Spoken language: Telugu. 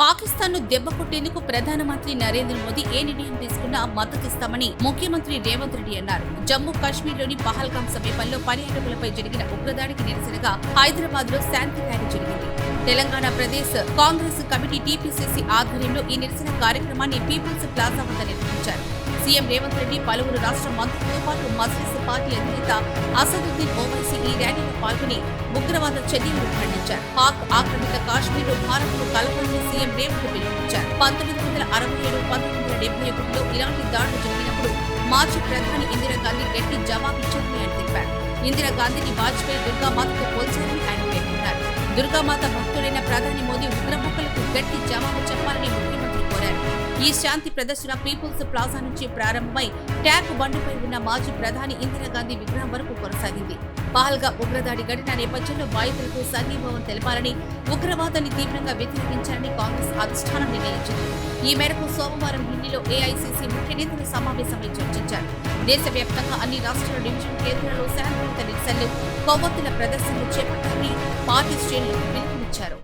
పాకిస్తాన్ను దెబ్బకొట్టేందుకు ప్రధానమంత్రి నరేంద్ర మోదీ ఏ నిర్ణయం తీసుకున్నా మద్దతిస్తామని ముఖ్యమంత్రి రేవంత్ రెడ్డి అన్నారు. జమ్మూ కాశ్మీర్లోని పహల్గాం సమీపంలో పర్యాటకులపై జరిగిన ఉగ్రదాడికి నిరసనగా హైదరాబాద్లో శాంతి ర్యాలీ జరిగింది. తెలంగాణ ప్రదేశ్ కాంగ్రెస్ కమిటీ టీపీసీసీ ఆధ్వర్యంలో ఈ నిరసన కార్యక్రమాన్ని పీపుల్స్ ప్లాజా వద్ద నిర్వహించారు. సీఎం రేవంత్ రెడ్డి పలువురు రాష్ట్ర మంత్రులతో పాటు మజ్లిస్ పార్టీ అధినేత అసదుద్దీన్ ఓవైసీ ఈ ర్యాలీలో పాల్గొని ఉగ్రవాద చర్యలను ఖండించారు. పాక్ ఆక్రమిత కాశ్మీర్ భారత్ను కలపాలని సీఎం రేవంత్ పిలుపునిచ్చారు పంతొమ్మిది వందల అరవై ఏడు పంతొమ్మిది వందల డెబ్బై ఒకటిలో ఇలాంటి దాడులు జరిగినప్పుడు మాజీ ప్రధాని ఇందిరాగాంధీ గట్టి జవాబిచ్చారని ఆయన తెలిపారు. ఇందిరాగాంధీని వాజ్పేయి దుర్గామాతతో పోల్చారని ఆయన పేర్కొన్నారు. దుర్గామాత భక్తుడైన ప్రధాని మోదీ ఉగ్రమూకలకు గట్టి జవాబు చెప్పాలని ముఖ్యమంత్రి ఈ శాంతి ప్రదర్శన పీపుల్స్ ప్లాజా నుంచి ప్రారంభమై ట్యాక్ బండిపై ఉన్న మాజీ ప్రధాని ఇందిరాగాంధీ విగ్రహం వరకు కొనసాగింది. పహల్గా ఉగ్రదాడి ఘటన నేపథ్యంలో బాధితులకు సంఘీభావం తెలపాలని ఉగ్రవాదాన్ని తీవ్రంగా వ్యతిరేకించాలని కాంగ్రెస్ అధిష్టానం నిర్ణయించింది. ఈ మేరకు సోమవారం ఢిల్లీలో ఏఐసీసీ ముఖ్య నేతలు సమావేశమై చర్చించారు. దేశవ్యాప్తంగా అన్ని రాష్ట్రాల డివిజన్ కేంద్రాల్లో శాంతియుత నిరసనలు కొవ్వొత్తుల ప్రదర్శనలు చేపట్టాలని పార్టీ శ్రేణులు పిలుపునిచ్చారు.